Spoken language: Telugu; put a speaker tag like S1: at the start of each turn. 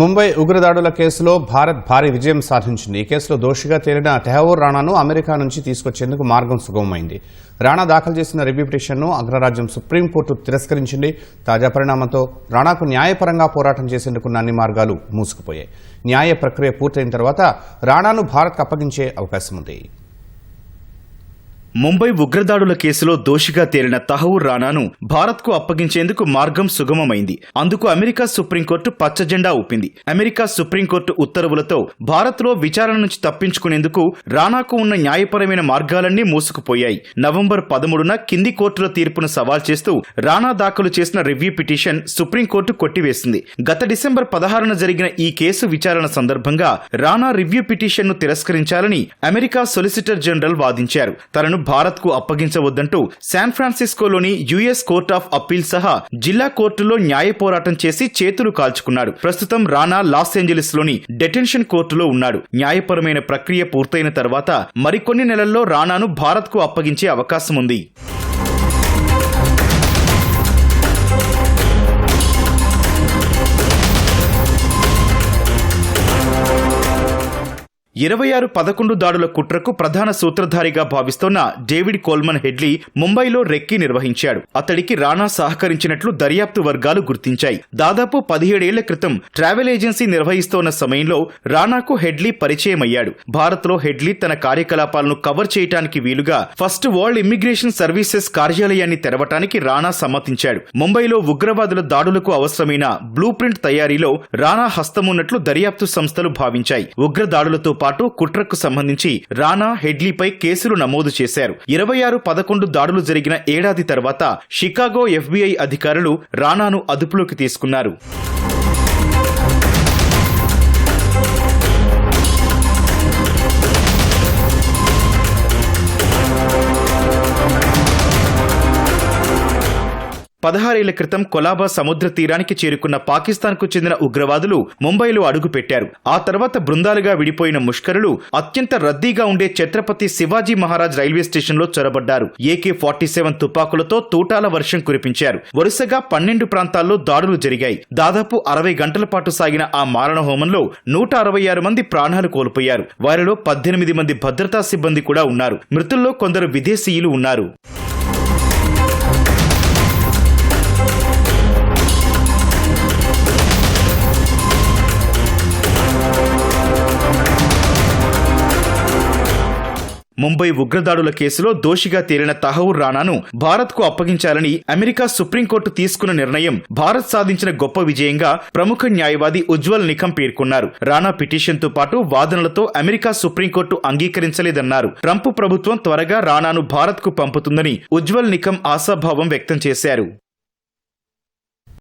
S1: ముంబై ఉగ్రదాడుల కేసులో భారత్ భారీ విజయం సాధించింది. ఈ కేసులో దోషిగా తేలిన తెహవూర్ రాణాను అమెరికా నుంచి తీసుకొచ్చేందుకు మార్గం సుగమమైంది. రాణా దాఖలు చేసిన రివ్యూ పిటిషన్ను అగ్రరాజ్యం సుప్రీంకోర్టు తిరస్కరించింది. తాజా పరిణామంతో రాణాకు న్యాయపరంగా పోరాటం చేసేందుకున్న అన్ని మార్గాలు మూసుకుపోయాయి. న్యాయ ప్రక్రియ పూర్తయిన తర్వాత రాణాను భారత్కు అప్పగించే అవకాశం ఉంది
S2: ముంబై ఉగ్రదాడుల కేసులో దోషిగా తేలిన తహవూర్ రానాను భారత్కు అప్పగించేందుకు మార్గం సుగమమైంది. అందుకు అమెరికా సుప్రీంకోర్టు పచ్చజెండా ఊపింది. అమెరికా సుప్రీంకోర్టు ఉత్తర్వులతో భారత్లో విచారణ నుంచి తప్పించుకునేందుకు రానాకు ఉన్న న్యాయపరమైన మార్గాలన్నీ మూసుకుపోయాయి. నవంబర్ పదమూడున కింది కోర్టుల తీర్పును సవాల్ చేస్తూ రానా దాఖలు చేసిన రివ్యూ పిటిషన్ సుప్రీంకోర్టు కొట్టివేసింది. గత డిసెంబర్ పదహారున జరిగిన ఈ కేసు విచారణ సందర్భంగా రానా రివ్యూ పిటిషన్ను తిరస్కరించాలని అమెరికా సొలిసిటర్ జనరల్ వాదించారు. తనను భారత్కు అప్పగించవద్దంటూ శాన్ ఫ్రాన్సిస్కోలోని యుఎస్ కోర్ట్ ఆఫ్ అప్పీల్ సహా జిల్లా కోర్టులో న్యాయ పోరాటం చేసి చేతులు కాల్చుకున్నాడు. ప్రస్తుతం రానా లాస్ ఏంజలిస్లోని డెటెన్షన్ కోర్టులో ఉన్నాడు. న్యాయపరమైన ప్రక్రియ పూర్తయిన తర్వాత మరికొన్ని నెలల్లో రానాను భారత్కు అప్పగించే అవకాశం ఉంది ఇరవై ఆరు పదకొండు దాడుల కుట్రకు ప్రధాన సూత్రధారిగా భావిస్తోన్న డేవిడ్ కోల్మన్ హెడ్లీ ముంబైలో రెక్కి నిర్వహించాడు. అతడికి రాణా సహకరించినట్లు దర్యాప్తు వర్గాలు గుర్తించాయి. దాదాపు పదిహేడేళ్ళ క్రితం ట్రావెల్ ఏజెన్సీ నిర్వహిస్తోన్న సమయంలో రాణాకు హెడ్లీ పరిచయమయ్యాడు. భారత్లో హెడ్లీ తన కార్యకలాపాలను కవర్ చేయడానికి వీలుగా ఫస్ట్ వరల్డ్ ఇమ్మిగ్రేషన్ సర్వీసెస్ కార్యాలయాన్ని తెరవటానికి రాణా సమ్మతించాడు. ముంబైలో ఉగ్రవాదుల దాడులకు అవసరమైన బ్లూ ప్రింట్ తయారీలో రాణా హస్తమున్నట్లు దర్యాప్తు సంస్థలు భావించాయి. ఉగ్ర దాడులతో పాటు కుట్రకు సంబంధించి రానా హెడ్లీపై కేసులు నమోదు చేశారు. ఇరవై ఆరు పదకొండు దాడులు జరిగిన ఏడాది తర్వాత షికాగో ఎఫ్బీఐ అధికారులు రానాను అదుపులోకి తీసుకున్నారు. పదహారేళ్ళ క్రితం కొలాబా సముద్ర తీరానికి చేరుకున్న పాకిస్తాన్కు చెందిన ఉగ్రవాదులు ముంబైలో అడుగుపెట్టారు. ఆ తర్వాత బృందాలుగా విడిపోయిన ముష్కరులు అత్యంత రద్దీగా ఉండే ఛత్రపతి శివాజీ మహారాజ్ రైల్వే స్టేషన్లో చొరబడ్డారు. ఏకే ఫార్టీ సెవెన్ తుపాకులతో తూటాల వర్షం కురిపించారు. వరుసగా పన్నెండు ప్రాంతాల్లో దాడులు జరిగాయి. దాదాపు అరవై గంటల పాటు సాగిన ఆ మారణ హోమంలో నూట అరవై ఆరు మంది ప్రాణాలు కోల్పోయారు. వారిలో పద్దెనిమిది మంది భద్రతా సిబ్బంది కూడా ఉన్నారు. మృతుల్లో కొందరు విదేశీయులు ఉన్నారు. ముంబై ఉగ్రదాడుల కేసులో దోషిగా తేలిన తహవూర్ రానాను భారత్కు అప్పగించాలని అమెరికా సుప్రీంకోర్టు తీసుకున్న నిర్ణయం భారత్ సాధించిన గొప్ప విజయంగా ప్రముఖ న్యాయవాది ఉజ్వల్ నిఖం పేర్కొన్నారు. రానా పిటిషన్తో పాటు వాదనలతో అమెరికా సుప్రీంకోర్టు అంగీకరించలేదన్నారు. ట్రంప్ ప్రభుత్వం త్వరగా రానాను భారత్కు పంపుతుందని ఉజ్వల్ నిఖం ఆశాభావం వ్యక్తం చేశారు.